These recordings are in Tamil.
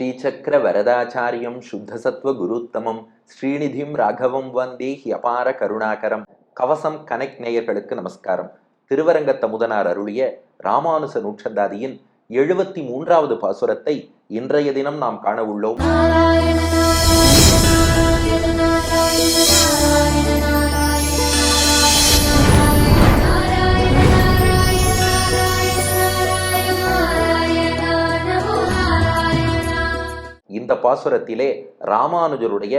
ஸ்ரீசக்கர வரதாச்சாரியம் சுத்தசத்வ குருத்தமம் ஸ்ரீநிதிம் ராகவம் வந்தே ஹியபார கருணாகரம். கவசம் கனெக்ட் நேயர்களுக்கு நமஸ்காரம். திருவரங்கத்த முதனார் அருளிய ராமானுச நூற்றந்தாதியின் எழுபத்தி மூன்றாவது பாசுரத்தை இன்றைய தினம் நாம் காண உள்ளோம். இந்த பாசுரத்திலே ராமானுஜருடைய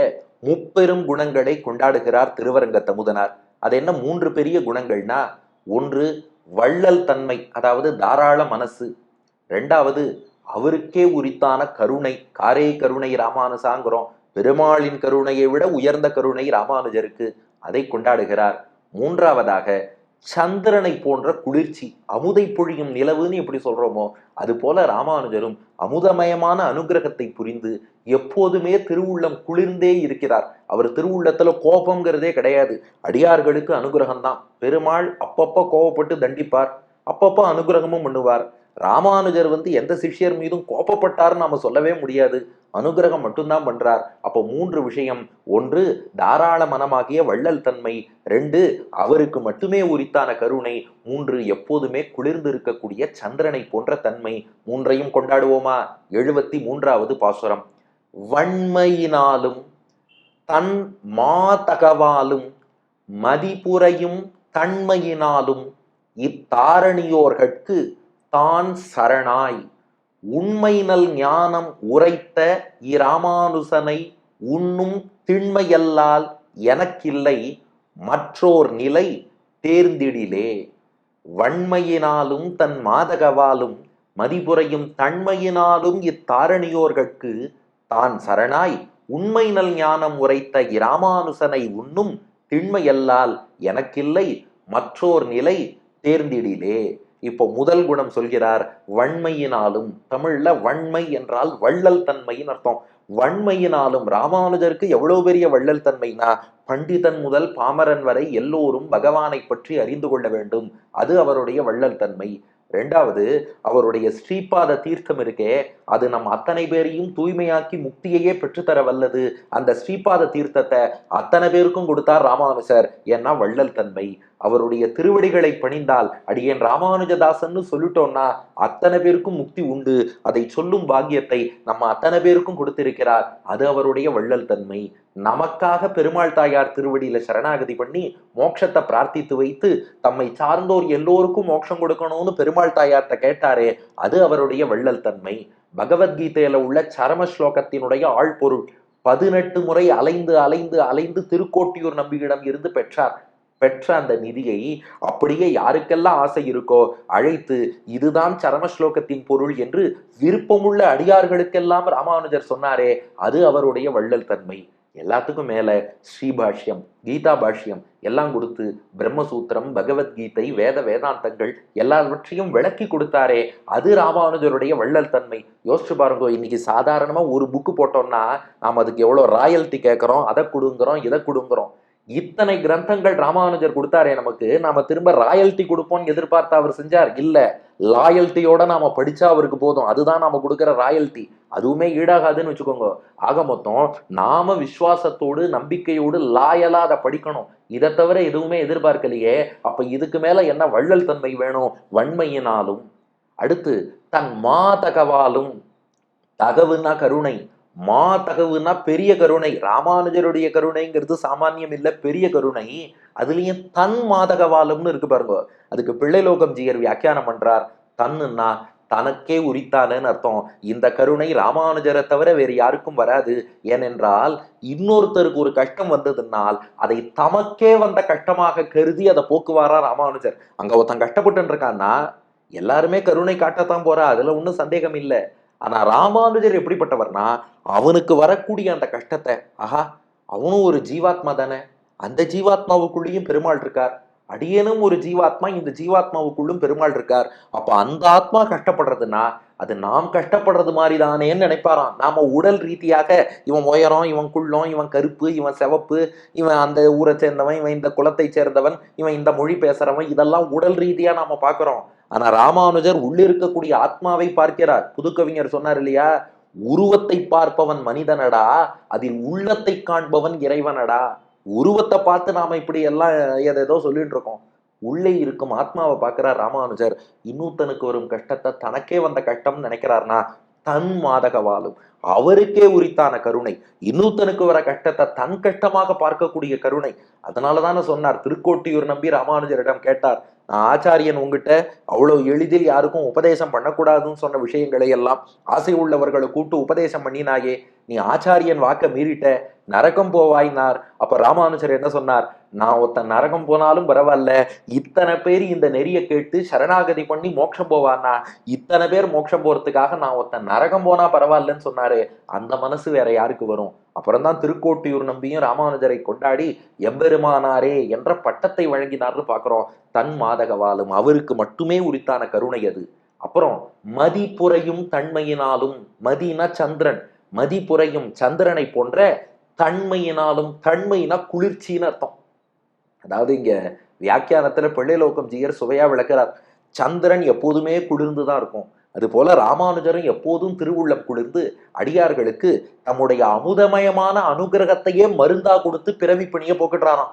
முப்பெரும் குணங்களை கொண்டாடுகிறார் திருவரங்க தமுதனார் அது என்ன மூன்று பெரிய குணங்கள்னா ஒன்று வள்ளல் தன்மை அதாவது தாராள மனசு. ரெண்டாவது அவருக்கே உரித்தான கருணை காரே கருணை ராமானுசாங்கிறோம் பெருமாளின் கருணையை விட உயர்ந்த கருணை ராமானுஜருக்கு அதை கொண்டாடுகிறார். மூன்றாவதாக சந்திரனை போன்ற குளிர்ச்சி அமுதை பொழியும் நிலவுன்னு எப்படி சொல்றோமோ அது போல ராமானுஜரும் அமுதமயமான அனுகிரகத்தை புரிந்து எப்போதுமே திருவுள்ளம் குளிர்ந்தே இருக்கிறார். அவர் திருவுள்ளத்துல கோபம்ங்கிறதே கிடையாது. அடியார்களுக்கு அனுகிரகம் தான் பெருமாள் அப்பப்போ கோபப்பட்டு தண்டிப்பார். அப்பப்போ அனுகிரகமும் பண்ணுவார். ராமானுஜர் வந்து எந்த சிஷ்யர் மீதும் கோப்பப்பட்டார்னு நாம சொல்லவே முடியாது. அனுகிரகம் மட்டும்தான் பண்றார். அப்போ மூன்று விஷயம். ஒன்று தாராள மனமாகிய வள்ளல் தன்மை. ரெண்டு அவருக்கு மட்டுமே உரித்தான கருணை. மூன்று எப்போதுமே குளிர்ந்து இருக்கக்கூடிய சந்திரனை போன்ற தன்மை. மூன்றையும் கொண்டாடுவோமா? எழுபத்தி மூன்றாவது பாசுரம். வன்மையினாலும் தன் மாதகவாலும் மதிப்புரையும் தன்மையினாலும் இத்தாரணியோர்கட்கு தான் சரணாய். உண்மை நல் ஞானம் உரைத்த இராமானுசனை உண்ணும் திண்மையல்லால் எனக்கில்லை மற்றோர் நிலை தேர்ந்திடிலே. வன்மையினாலும் தன் மாதகவாலும் மதிபுரையும் தன்மையினாலும் இத்தாரணியோர்கட்கு தான் சரணாய். உண்மை நல் ஞானம் உரைத்த இராமானுசனை உண்ணும் திண்மையல்லால் எனக்கில்லை மற்றோர் நிலை தேர்ந்திடிலே. இப்போ முதல் குணம் சொல்கிறார் வன்மையினாலும் தமிழ்ல வன்மை என்றால் வள்ளல் தன்மைன்னு அர்த்தம். வன்மையினாலும் ராமானுஜருக்கு எவ்வளவு பெரிய வள்ளல் தன்மைனா பண்டிதன் முதல் பாமரன் வரை எல்லோரும் பகவானை பற்றி அறிந்து கொள்ள வேண்டும். அது அவருடைய வள்ளல் தன்மை. ரெண்டாவது அவருடைய ஸ்ரீபாத தீர்த்தம் இருக்கே அது நம் அத்தனை பேரையும் தூய்மையாக்கி முக்தியையே பெற்றுத்தர வல்லது. அந்த ஸ்ரீபாத தீர்த்தத்தை அத்தனை பேருக்கும் கொடுத்தார் ராமானுஜர். ஏன்னா வள்ளல் தன்மை. அவருடைய திருவடிகளை பணிந்தால் அடியேன் ராமானுஜதாசன்னு சொல்லிட்டோம்னா அத்தனை பேருக்கும் முக்தி உண்டு. அதை சொல்லும் பாக்கியத்தை நம்ம அத்தனை பேருக்கும் கொடுத்திருக்கிறார். அது அவருடைய வள்ளல் தன்மை. நமக்காக பெருமாள் தாயார் திருவடியில சரணாகதி பண்ணி மோட்சத்தை பிரார்த்தித்து வைத்து தம்மை சார்ந்தோர் எல்லோருக்கும் மோட்சம் கொடுக்கணும்னு பெருமாள் தாயார்கிட்ட கேட்டாரே அது அவருடைய வள்ளல் தன்மை. பகவத்கீதையில உள்ள சரம ஸ்லோகத்தினுடைய ஆழ்பொருள் பதினெட்டு முறை அலைந்து அலைந்து அலைந்து திருக்கோட்டியூர் நம்பியிடம் இருந்து பெற்றார். பெற்ற அந்த நிதியை அப்படியே யாருக்கெல்லாம் ஆசை இருக்கோ அழைத்து இதுதான் சரம ஸ்லோகத்தின் பொருள் என்று விருப்பமுள்ள அடியார்களுக்கெல்லாம் ராமானுஜர் சொன்னாரே அது அவருடைய வள்ளல் தன்மை. எல்லாத்துக்கும் மேல ஸ்ரீபாஷ்யம் கீதா பாஷ்யம் எல்லாம் கொடுத்து பிரம்மசூத்திரம் பகவத்கீதை வேத வேதாந்தங்கள் எல்லாவற்றையும் விளக்கி கொடுத்தாரே அது ராமானுஜருடைய வள்ளல் தன்மை. யோசிச்சு பாருங்க இன்னைக்கு சாதாரணமா ஒரு புக்கு போட்டோம்னா நாம் அதுக்கு எவ்வளோ ராயல்ட்டி கேட்குறோம் அதை கொடுங்குறோம் இதை கொடுங்குறோம். இத்தனை கிரந்தங்கள் ராமானுஜர் கொடுத்தாரே நமக்கு நாம திரும்ப ராயல்ட்டி கொடுப்போம்னு எதிர்பார்த்து அவர் செஞ்சார்? இல்ல. லாயல்ட்டியோட நாம படிச்சா அவருக்கு போதும். அதுதான் நாம கொடுக்குற ராயல்ட்டி. அதுவுமே ஈடாகாதுன்னு வச்சுக்கோங்க. ஆக மொத்தம் நாம விசுவாசத்தோடு நம்பிக்கையோடு லாயலா அதை படிக்கணும். இதை தவிர எதுவுமே எதிர்பார்க்கலையே. அப்ப இதுக்கு மேல என்ன வள்ளல் தன்மை வேணும்? வன்மையினாலும். அடுத்து தன் மாதகவாலும். தகவுன்னா கருணை. மா தகவுனா பெரிய கருணை. ராமானுஜருடைய கருணைங்கிறது சாமானியம் இல்லை பெரிய கருணை. அதுலேயும் தன் மாதகவாலம்னு இருக்கு பாருங்க. அதுக்கு பிள்ளைலோகம் ஜீயர் வியாக்கியானம் பண்றார். தன்னுன்னா தனக்கே உரித்தானன்னு அர்த்தம். இந்த கருணை ராமானுஜரை தவிர வேறு யாருக்கும் வராது. ஏனென்றால் இன்னொருத்தருக்கு ஒரு கஷ்டம் வந்ததுனால் அதை தமக்கே வந்த கஷ்டமாக கருதி அதை போக்குவாரா ராமானுஜர். அங்க ஒருத்தன் கஷ்டப்பட்டு இருக்கான்னா எல்லாருமே கருணை காட்டத்தான் போறா. அதுல ஒன்றும் சந்தேகம் இல்லை ஆனால் ராமானுஜர் எப்படிப்பட்டவர்னா அவனுக்கு வரக்கூடிய அந்த கஷ்டத்தை ஆஹா அவனும் ஒரு ஜீவாத்மா தானே அந்த ஜீவாத்மாவுக்குள்ளேயும் பெருமாள் இருக்கார் அடியேனும் ஒரு ஜீவாத்மா இந்த ஜீவாத்மாவுக்குள்ளும் பெருமாள் இருக்கார் அப்போ அந்த ஆத்மா கஷ்டப்படுறதுன்னா அது நாம் கஷ்டப்படுறது மாதிரி தானேன்னு நினைப்பாராம். நாம உடல் ரீதியாக இவன் உயரம் இவன் குள்ளம் இவன் கருப்பு இவன் சிவப்பு இவன் அந்த ஊரை சேர்ந்தவன் இவன் இந்த குலத்தை சேர்ந்தவன் இவன் இந்த மொழி பேசுறவன் இதெல்லாம் உடல் ரீதியா நாம பாக்குறோம். ஆனா ராமானுஜர் உள்ளிருக்கக்கூடிய ஆத்மாவை பார்க்கிறார். புதுக்கவிஞர் சொன்னார் இல்லையா? உருவத்தை பார்ப்பவன் மனிதனடா அதில் உள்ளத்தை காண்பவன் இறைவனடா. உருவத்தை பார்த்து நாம இப்படி எல்லாம் ஏதேதோ சொல்லிட்டு இருக்கோம். உள்ளே இருக்கும் ஆத்மாவை பார்க்கிறார் ராமானுஜர். இன்னொருத்தனுக்கு வரும் கஷ்டத்தை தனக்கே வந்த கஷ்டம்னு நினைக்கிறார்னா தன் மாதகவாலும். அவருக்கே உரித்தான கருணை. இன்னொருத்தனுக்கு வர கஷ்டத்தை தன் கஷ்டமாக பார்க்கக்கூடிய கருணை. அதனாலதானே சொன்னார் திருக்கோட்டியூர் நம்பி ராமானுஜரிடம் கேட்டார் நான் ஆச்சாரியன் உங்ககிட்ட அவ்வளவு எளிதில் யாருக்கும் உபதேசம் பண்ணக்கூடாதுன்னு சொன்ன விஷயங்களை எல்லாம் ஆசை உள்ளவர்களை கூட்டு உபதேசம் பண்ணினாயே. நீ ஆச்சாரியன் வாக்க மீறிட்ட நரகம் போவாய்னார். அப்ப ராமானுஜர் என்ன சொன்னார் நான் ஒருத்தன் நரகம் போனாலும் பரவாயில்ல. இத்தனை பேர் இந்த நெறிய கேட்டு சரணாகதி பண்ணி மோட்சம் போவானா? இத்தனை பேர் மோட்சம் போறதுக்காக நான் ஒருத்தன் நரகம் போனா பரவாயில்லன்னு சொன்னாரு. அந்த மனசு வேற யாருக்கு வரும்? அப்புறம் தான் திருக்கோட்டியூர் நம்பியும் ராமானுஜரை கொண்டாடி எம்பெருமானாரே என்ற பட்டத்தை வழங்கினார்னு பாக்குறோம். தன் மாதகவாலும் அவருக்கு மட்டுமே உரித்தான கருணை அது. அப்புறம் மதிப்புரையும் தன்மையினாலும் மதினா சந்திரன் மதிப்புரையும் சந்திரனை போன்ற தன்மையினாலும் தன்மைனா குளிர்ச்சின்னு அர்த்தம். அதாவது இங்க வியாக்கியானத்துல பிள்ளைலோக்கம் ஜீயர் சுவையா விளக்குறார். சந்திரன் எப்போதுமே குளிர்ந்து தான் இருக்கும். அதுபோல ராமானுஜரும் எப்போதும் திருவுள்ளம் குளிர்ந்து அடியார்களுக்கு தம்முடைய அமுதமயமான அனுகிரகத்தையே மருந்தா கொடுத்து பிறவி பிணிய போக்குறாராம்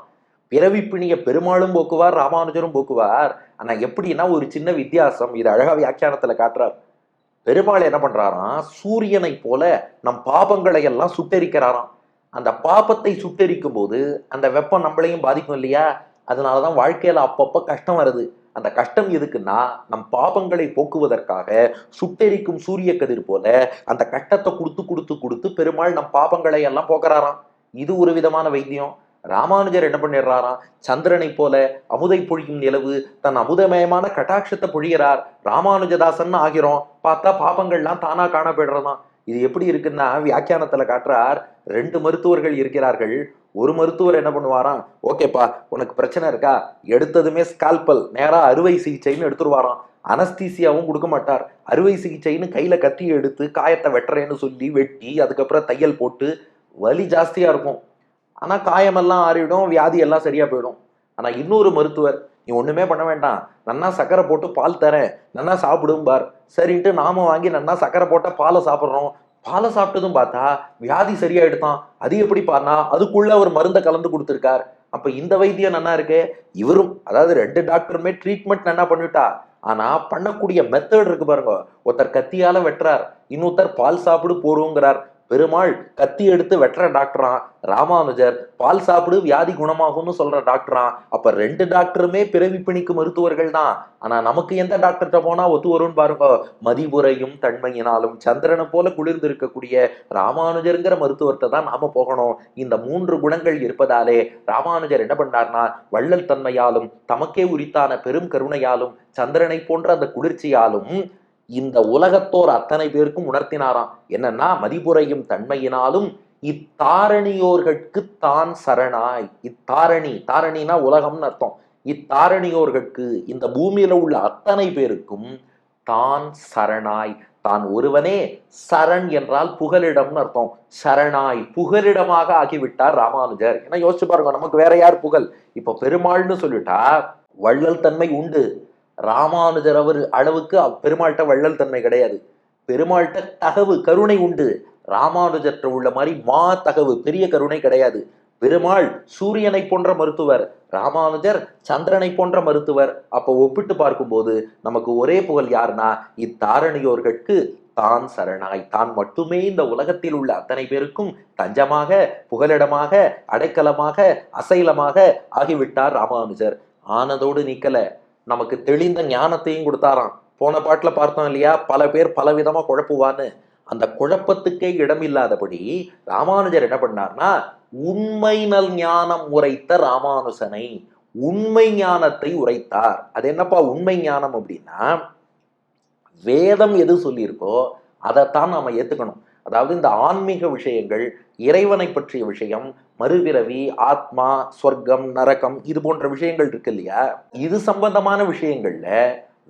பிறவி பிணிய பெருமாளும் போக்குவார் ராமானுஜரும் போக்குவார். ஆனா எப்படின்னா ஒரு சின்ன வித்தியாசம். இது அழகா வியாக்கியானத்துல காட்டுறார். பெருமாள் என்ன பண்றாராம்? சூரியனை போல நம் பாபங்களை எல்லாம் சுட்டெரிக்கிறாராம். அந்த பாபத்தை சுட்டெரிக்கும் போது அந்த வெப்பம் நம்மளையும் பாதிக்கும் இல்லையா? அதனாலதான் வாழ்க்கையில அப்பப்ப கஷ்டம் வருது. அந்த கஷ்டம் எதுக்குன்னா நம் பாபங்களை போக்குவதற்காக சுட்டெரிக்கும் சூரிய கதிர் போல அந்த கஷ்டத்தை கொடுத்து கொடுத்து கொடுத்து பெருமாள் நம் பாபங்களை எல்லாம் போக்குறாராம். இது ஒரு விதமான வைத்தியம். ராமானுஜர் என்ன பண்ணிடுறாராம்? சந்திரனை போல அமுதை பொழியும் நிலவு தன் அமுதமயமான கட்டாட்சத்தை பொழிகிறார். ராமானுஜதாசன் ஆகிறோம். பார்த்தா பாபங்கள்லாம் தானா காணப்படுறதாம் இது எப்படி இருக்குன்னா வியாக்கியானத்துல காட்டுறார். ரெண்டு மருத்துவர்கள் இருக்கிறார்கள். ஒரு மருத்துவர் என்ன பண்ணுவாராம்? ஓகேப்பா உனக்கு பிரச்சனை இருக்கா? எடுத்ததுமே ஸ்கால்பல் நேராக அறுவை சிகிச்சைன்னு எடுத்துருவாராம். அனஸ்தீசியாவும் கொடுக்க மாட்டார். அறுவை சிகிச்சைன்னு கையில கத்தி எடுத்து காயத்தை வெட்டுறேன்னு சொல்லி வெட்டி அதுக்கப்புறம் தையல் போட்டு வலி ஜாஸ்தியா இருக்கும். ஆனா காயமெல்லாம் ஆறிடும் வியாதி எல்லாம் சரியா போயிடும். ஆனா இன்னொரு மருத்துவர் நீ ஒண்ணுமே பண்ண வேண்டாம். நன்னா சக்கரை போட்டு பால் தரேன். நன்னா சாப்பிடும்பார். சரின்ட்டு நாம வாங்கி நன்னா சக்கரை போட்ட பாலை சாப்பிட்றோம். பாலை சாப்பிட்டதும் பார்த்தா வியாதி சரியாயிடுதான். அது எப்படி பாருனா அதுக்குள்ள அவர் மருந்தை கலந்து கொடுத்துருக்கார். அப்ப இந்த வைத்தியம் நல்லா இருக்கு? இவரும் அதாவது ரெண்டு டாக்டருமே ட்ரீட்மெண்ட் நல்லா பண்ணிட்டா. ஆனா பண்ணக்கூடிய மெத்தட் இருக்கு பாருங்க. ஒருத்தர் கத்தியால வெட்டுறார் இன்னொருத்தர் பால் சாப்பிடு போறோங்கிறார். பெருமாள் கத்தி எடுத்து வெட்டுற டாக்டரான் ராமானுஜர் பால் சாப்பிடு வியாதி குணமாகும்னு சொல்ற டாக்டரான் அப்ப ரெண்டு டாக்டருமே பிறவி பிணிக்கு மருத்துவர்கள் தான். ஆனா நமக்கு எந்த டாக்டர்கிட்ட போனா ஒத்து வரும்னு பாருங்க. மதிபுரையும் தன்மையினாலும் சந்திரனை போல குளிர்ந்து இருக்கக்கூடிய ராமானுஜருங்கிற மருத்துவர்கிட்ட தான் நாம போகணும். இந்த மூன்று குணங்கள் இருப்பதாலே ராமானுஜர் என்ன பண்ணார்னா வள்ளல் தன்மையாலும் தமக்கே உரித்தான பெரும் கருணையாலும் சந்திரனை போன்ற அந்த குளிர்ச்சியாலும் இந்த உலகத்தோர் அத்தனை பேருக்கும் உணர்த்தினாராம். என்னன்னா மதிபுரையும் தன்மையினாலும் இத்தாரணியோர்கட்கு தான் சரணாய். இத்தாரணி தாரணினா உலகம்னு அர்த்தம். இத்தாரணியோர்கட்கு இந்த பூமியில உள்ள அத்தனை பேருக்கும் தான் சரணாய். தான் ஒருவனே சரண் என்றால் புகலிடம்னு அர்த்தம். சரணாய் புகலிடமாக ஆகிவிட்டார் ராமானுஜர். ஏன்னா யோசிச்சு பாருங்க நமக்கு வேற யார் புகழ்? இப்ப பெருமாள்னு சொல்லிட்டா வள்ளல் தன்மை உண்டு. ராமானுஜர் அவர் அளவுக்கு பெருமாள்கிட்ட வள்ளல் தன்மை கிடையாது. பெருமாள்கிட்ட தகவு கருணை உண்டு. ராமானுஜற்ற உள்ள மாதிரி மா தகவு பெரிய கருணை கிடையாது. பெருமாள் சூரியனை போன்ற மருத்துவர் ராமானுஜர் சந்திரனை போன்ற மருத்துவர். அப்போ ஒப்பிட்டு பார்க்கும்போது நமக்கு ஒரே புகழ் யாருன்னா இத்தாரணியோர்கட்கு தான் சரணாய் தான் மட்டுமே இந்த உலகத்தில் உள்ள அத்தனை பேருக்கும் தஞ்சமாக புகலிடமாக அடைக்கலமாக அசைலமாக ஆகிவிட்டார் ராமானுஜர். ஆனதோடு நீக்கல. நமக்கு தெளிந்த ஞானத்தையும் கொடுத்தாராம். போன பாட்டில் பார்த்தோம் இல்லையா? பல பேர் பலவிதமாக குழப்புவான்னு. அந்த குழப்பத்துக்கே இடமில்லாதபடி ராமானுஜர் என்ன பண்ணார்னா உண்மை நல் ஞானம் உரைத்த ராமானுசனை உண்மை ஞானத்தை உரைத்தார். அது என்னப்பா உண்மை ஞானம் அப்படின்னா வேதம் எது சொல்லியிருக்கோ அதைத்தான் நம்ம ஏற்றுக்கணும் அதாவது இந்த ஆன்மீக விஷயங்கள் இறைவனை பற்றிய விஷயம் மறுபிறவி ஆத்மா சொர்க்கம் நரகம் இது போன்ற விஷயங்கள் இருக்கு இல்லையா? இது சம்பந்தமான விஷயங்கள்ல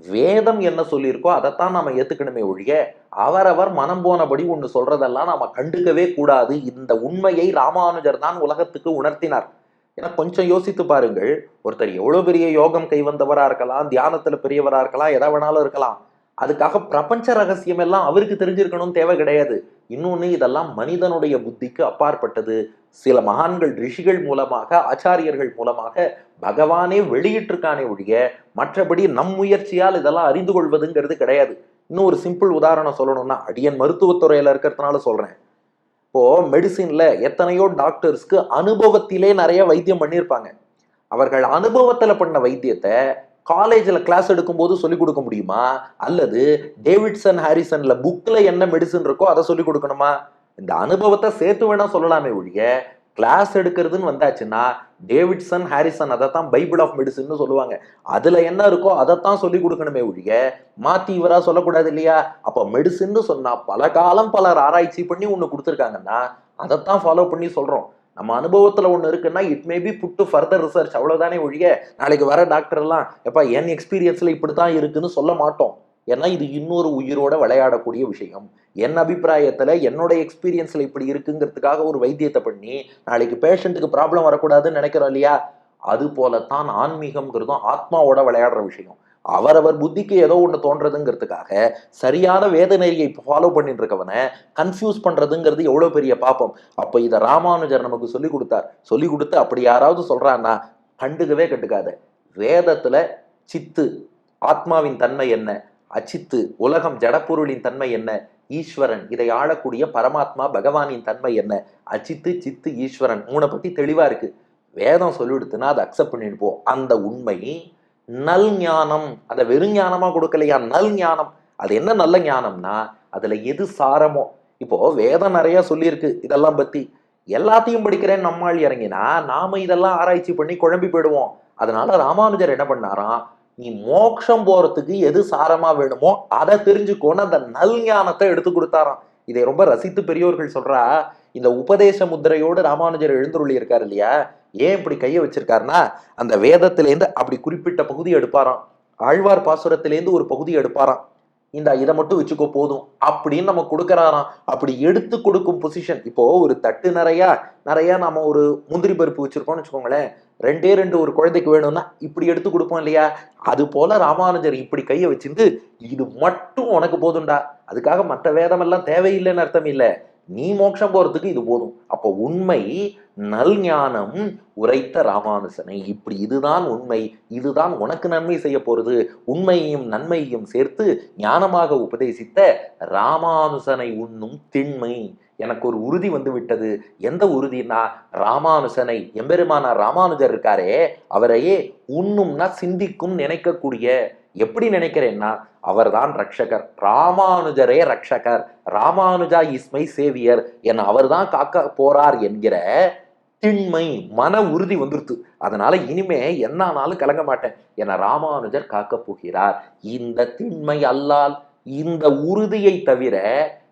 வேதம் என்ன சொல்லியிருக்கோ அதைத்தான் நம்ம ஏத்துக்கணுமே ஒழிய அவரவர் மனம் போனபடி ஒன்று சொல்றதெல்லாம் நாம கண்டுக்கவே கூடாது. இந்த உண்மையை ராமானுஜர் தான் உலகத்துக்கு உணர்த்தினார். ஏன்னா கொஞ்சம் யோசித்து பாருங்கள். ஒருத்தர் எவ்வளவு பெரிய யோகம் கைவந்தவராக இருக்கலாம் தியானத்துல பெரியவரா இருக்கலாம் எதை வேணாலும் இருக்கலாம். அதுக்காக பிரபஞ்ச ரகசியம் எல்லாம் அவருக்கு தெரிஞ்சிருக்கணும்னு தேவை கிடையாது. இன்னொன்று இதெல்லாம் மனிதனுடைய புத்திக்கு அப்பாற்பட்டது. சில மகான்கள் ரிஷிகள் மூலமாக ஆச்சாரியர்கள் மூலமாக பகவானே வெளியிட்டிருக்கானே ஒழிய மற்றபடி நம் முயற்சியால் இதெல்லாம் அறிந்து கொள்வதுங்கிறது கிடையாது. இன்னும் ஒரு சிம்பிள் உதாரணம் சொல்லணும்னா அடியன் மருத்துவத்துறையில் இருக்கிறதுனால சொல்கிறேன் இப்போ மெடிசின்ல எத்தனையோ டாக்டர்ஸ்க்கு அனுபவத்திலே நிறைய வைத்தியம் பண்ணியிருப்பாங்க. அவர்கள் அனுபவத்தில் பண்ண வைத்தியத்தை காலேஜில் கிளாஸ் எடுக்கும்போது சொல்லிக் கொடுக்க முடியுமா? அல்லது டேவிட்சன் ஹாரிசன்ல புக்கில் என்ன மெடிசன் இருக்கோ அதை சொல்லிக் கொடுக்கணுமா? இந்த அனுபவத்தை சேர்த்து வேணா சொல்லலாமே ஒழிய கிளாஸ் எடுக்கிறதுன்னு வந்தாச்சுன்னா டேவிட்சன் ஹாரிசன் அதை தான் பைபிள் ஆஃப் மெடிசன் சொல்லுவாங்க. அதில் என்ன இருக்கோ அதைத்தான் சொல்லி கொடுக்கணுமே ஒழிய மாத்தி இவராக சொல்லக்கூடாது இல்லையா? அப்போ மெடிசின்னு சொன்னால் பல காலம் பலர் ஆராய்ச்சி பண்ணி ஒன்று கொடுத்துருக்காங்கன்னா அதைத்தான் ஃபாலோ பண்ணி சொல்கிறோம் நம்ம அனுபவத்துல ஒன்று இருக்குன்னா it may be put further research அவ்வளோதானே ஒழிய நாளைக்கு வர டாக்டர் எல்லாம் எப்பா என் எக்ஸ்பீரியன்ஸ்ல இப்படித்தான் இருக்குன்னு சொல்ல மாட்டோம். ஏன்னா இது இன்னொரு உயிரோட விளையாடக்கூடிய விஷயம். என் அபிப்பிராயத்தில் என்னோட எக்ஸ்பீரியன்ஸ்ல இப்படி இருக்குங்கிறதுக்காக ஒரு வைத்தியத்தை பண்ணி நாளைக்கு பேஷண்ட்டுக்கு ப்ராப்ளம் வரக்கூடாதுன்னு நினைக்கிறோம் இல்லையா? அது போலத்தான் ஆன்மீகம்ங்கிறதும் ஆத்மாவோட விளையாடுற விஷயம். அவரவர் புத்திக்கு ஏதோ ஒன்று தோன்றதுங்கிறதுக்காக சரியான வேத நெறியை ஃபாலோ பண்ணிட்டு இருக்கவனை கன்ஃபியூஸ் பண்ணுறதுங்கிறது எவ்வளோ பெரிய பாப்பம். அப்போ இதை ராமானுஜர் நமக்கு சொல்லி கொடுத்தார். சொல்லி கொடுத்து அப்படி யாராவது சொல்கிறான்னா கண்டுக்கவே கண்டுக்காத. வேதத்தில் சித்து ஆத்மாவின் தன்மை என்ன? அச்சித்து உலகம் ஜடப்பொருளின் தன்மை என்ன? ஈஸ்வரன் இதை ஆளக்கூடிய பரமாத்மா பகவானின் தன்மை என்ன? அச்சித்து சித்து ஈஸ்வரன் மூணை பற்றி தெளிவாக இருக்குது வேதம் சொல்லிடுத்துன்னா அதை அக்செப்ட் பண்ணிட்டு போ. அந்த உண்மை நல் ஞானம். அதை வெறும் ஞானமா கொடுக்கலையா? நல் ஞானம். அது என்ன நல்ல ஞானம்னா அதுல எது சாரமோ? இப்போ வேதம் நிறைய சொல்லியிருக்கு இதெல்லாம் பத்தி. எல்லாத்தையும் படிக்கிறேன் நம்மால் இறங்கினா நாம இதெல்லாம் ஆராய்ச்சி பண்ணி குழம்பி போயிடுவோம். அதனால ராமானுஜர் என்ன பண்ணாராம்? நீ மோட்சம் போறதுக்கு எது சாரமா வேணுமோ அதை தெரிஞ்சுக்கோன்னு அந்த நல் ஞானத்தை எடுத்து கொடுத்தாராம். இதை ரொம்ப ரசித்து பெரியோர்கள் சொல்றா இந்த உபதேச முத்திரையோடு ராமானுஜர் எழுந்துருளி இருக்காரு இல்லையா? ஏன் இப்படி கையை வச்சிருக்காருன்னா அந்த வேதத்திலேருந்து அப்படி குறிப்பிட்ட பகுதி எடுப்பாராம். ஆழ்வார் பாசுரத்திலேருந்து ஒரு பகுதி எடுப்பாராம். இந்த இதை மட்டும் வச்சுக்கோ போதும். அப்படின்னு நம்ம கொடுக்கறாராம். அப்படி எடுத்து கொடுக்கும் பொசிஷன் இப்போ ஒரு தட்டு நிறைய நிறைய நம்ம ஒரு முந்திரி பருப்பு வச்சிருக்கோம்னு வச்சுக்கோங்களேன். ரெண்டே ரெண்டு ஒரு குழந்தைக்கு வேணும்னா இப்படி எடுத்து கொடுப்போம் இல்லையா? அது போல ராமானுஜர் இப்படி கையை வச்சிருந்து இது மட்டும் உனக்கு போதும்டா. அதுக்காக மற்ற வேதமெல்லாம் தேவையில்லைன்னு அர்த்தம் இல்லை. நீ மோட்சம் போறதுக்கு இது போதும். அப்போ உண்மை நல் ஞானம் உரைத்த ராமானுசனை. இப்படி இதுதான் உண்மை இதுதான் உனக்கு நன்மை செய்ய போறது. உண்மையையும் நன்மையையும் சேர்த்து ஞானமாக உபதேசித்த ராமானுசனை உண்ணும் திண்மை. எனக்கு ஒரு உறுதி வந்து விட்டது. எந்த உறுதினா ராமானுசனை எம்பெருமானார் ராமானுஜர் இருக்காரே அவரையே உண்ணும்னா சிந்திக்கும் நினைக்கக்கூடிய எப்படி நினைக்கிறேன்னா அவர் தான் ரக்ஷகர் ராமானுஜரே ரக்ஷகர் ராமானுஜா இஸ்மை சேவியர் என அவர்தான் காக்க போறார் என்கிற திண்மை மன உறுதி வந்துருத்து. அதனால இனிமே என்னானாலும் கலங்க மாட்டேன் என ராமானுஜர் காக்க போகிறார். இந்த திண்மை அல்லால் இந்த உறுதியை தவிர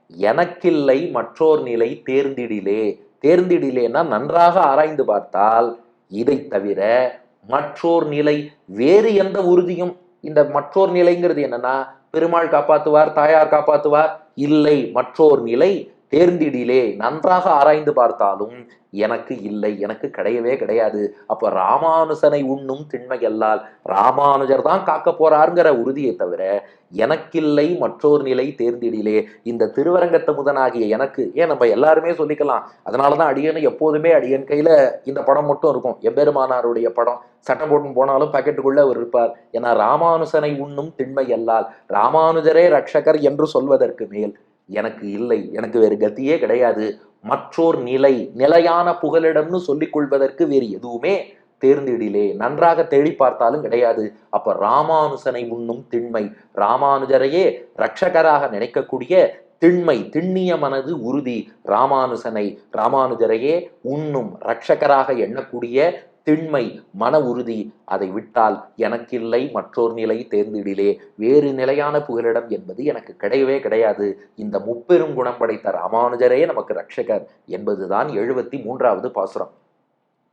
எனக்கில்லை மற்றோர் நிலை தேர்ந்திடிலே. தேர்ந்திடிலேன்னா நன்றாக ஆராய்ந்து பார்த்தால் இதை தவிர மற்றோர் நிலை வேறு எந்த உறுதியும் இந்த மற்றோர் நிலைங்கிறது என்னன்னா பெருமாள் காப்பாத்துவார் தாயார் காப்பாத்துவார். இல்லை மற்றோர் நிலை தேர்ந்திடிலே நன்றாக ஆராய்ந்து பார்த்தாலும் எனக்கு இல்லை எனக்கு கிடையவே கிடையாது. அப்ப ராமானுசனை உண்ணும் திண்மையல்லால் ராமானுஜர் தான் காக்க போறாருங்கிற உறுதியை தவிர எனக்கில்லை மற்றோர் நிலை தேர்ந்திடிலே. இந்த திருவரங்கத்த முதனாகிய எனக்கு ஏன் நம்ம எல்லாருமே சொல்லிக்கலாம் அதனாலதான் அடியன் எப்போதுமே அடியன் கையில இந்த படம் மட்டும் இருக்கும். எம்பெருமானாருடைய படம் சட்டை போட்டு போனாலும் பாக்கெட்டுக்குள்ள அவர் இருப்பார். ஏன்னா ராமானுசனை உண்ணும் திண்மை அல்லால் ராமானுஜரே ரட்சகர் என்று சொல்வதற்கு மேல் எனக்கு இல்லை எனக்கு வேறு கத்தியே கிடையாது. மற்றோர் நிலை நிலையான புகலிடம்னு சொல்லிக் கொள்வதற்கு வேறு எதுவுமே தேர்ந்திடிலே. நன்றாக தேடி பார்த்தாலும் கிடையாது. அப்ப ராமானுசனை உண்ணும் திண்மை. ராமானுஜரையே ரட்சகராக நினைக்கக்கூடிய திண்மை திண்ணிய மனது உறுதி. ராமானுசனை ராமானுஜரையே உண்ணும் ரட்சகராக எண்ணக்கூடிய திண்மை மன உறுதி. அதை விட்டால் எனக்கில்லை மற்றொரு நிலை தேர்ந்திடிலே. வேறு நிலையான புகலிடம் என்பது எனக்கு கிடையவே கிடையாது. இந்த முப்பெரும் குணம் படைத்த ராமானுஜரே நமக்கு ரட்சகர் என்பதுதான் எழுபத்தி மூன்றாவது பாசுரம்.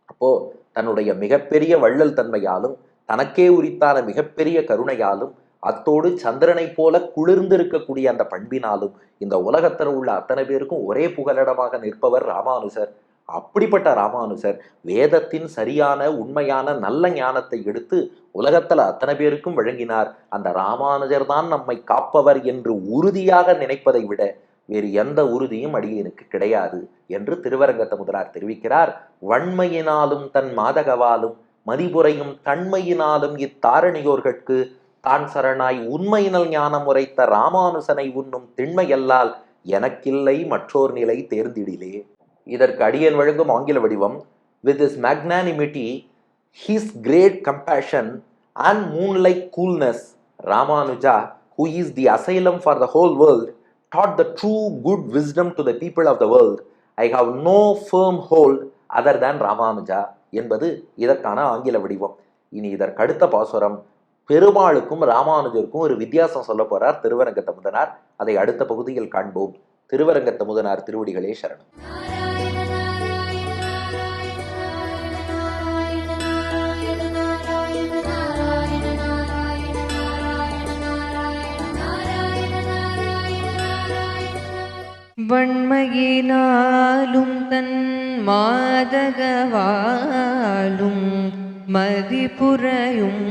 அப்போ தன்னுடைய மிகப்பெரிய வள்ளல் தன்மையாலும் தனக்கே உரித்தான மிகப்பெரிய கருணையாலும் அத்தோடு சந்திரனைப் போல குளிர்ந்திருக்கக்கூடிய அந்த பண்பினாலும் இந்த உலகத்தில் உள்ள அத்தனை பேருக்கும் ஒரே புகலிடமாக நிற்பவர் ராமானுஜர். அப்படிப்பட்ட ராமானுஜர் வேதத்தின் சரியான உண்மையான நல்ல ஞானத்தை எடுத்து உலகத்தில் அத்தனை பேருக்கும் வழங்கினார். அந்த ராமானுஜர் தான் நம்மை காப்பவர் என்று உறுதியாக நினைப்பதை விட வேறு எந்த உறுதியும் அடியனுக்கு கிடையாது என்று திருவரங்கத்த முதலார் தெரிவிக்கிறார். வன்மையினாலும் தன் மாதகவாலும் மதிபுரையும் தன்மையினாலும் இத்தாரணியோர்கட்கு தான் சரணாய் உண்மையினல் ஞானம் உரைத்த ராமானுசனை உண்ணும் திண்மையல்லால் எனக்கில்லை மற்றோர் நிலை தேர்ந்திடிலே. இதற்கு அடியன் வழங்கும் ஆங்கில வடிவம் with his magnanimity his great compassion and moonlike coolness Ramanuja who is the asylum for the whole world taught the true good wisdom to the people of the world. I have no firm hold other than Ramanuja என்பது இதற்கான ஆங்கில வடிவம். இனி இதற்கு அடுத்த பாசுரம். பெருமாளுக்கும் ராமானுஜருக்கும் ஒரு வித்தியாசம் சொல்ல போறார் திருவரங்கத்த முதனார் அதை அடுத்த பகுதியில் காண்போம். திருவரங்கத்த முதனார் திருவடிகளே சரணம். வன்மையினாலும் தன் மாதகவாலும் மதிபுரையும்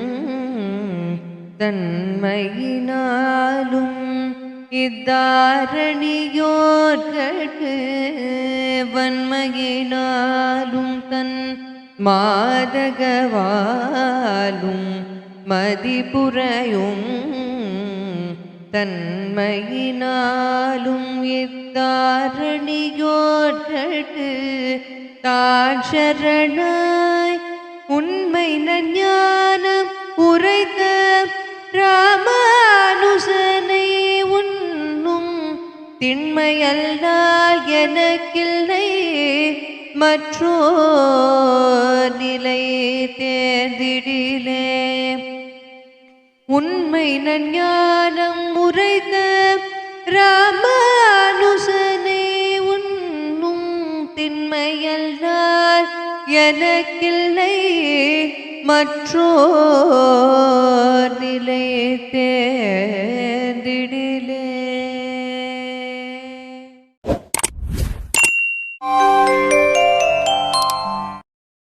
தன்மையினாலும் இத்தாரணியோர்கட்டு வன்மையினாலும் தன் மாதகவாலும் மதிபுரையும் தன்மையினாலும் இத்தாரணியோர்கட்டு தான் உண்மை ஞானம் உரைத்த ராமானுசனை உண்ணும் திண்மையல்லால் எனக்கில்லை மற்றோ நிலை தேர்ந்திடிலே. உண்மை ஞானம் உரைந்த ராமானுசனே உண்ணும் திண்மையல்லார் எனக்கில்லை மற்றோ நிலை தேர்ந்திடிலே.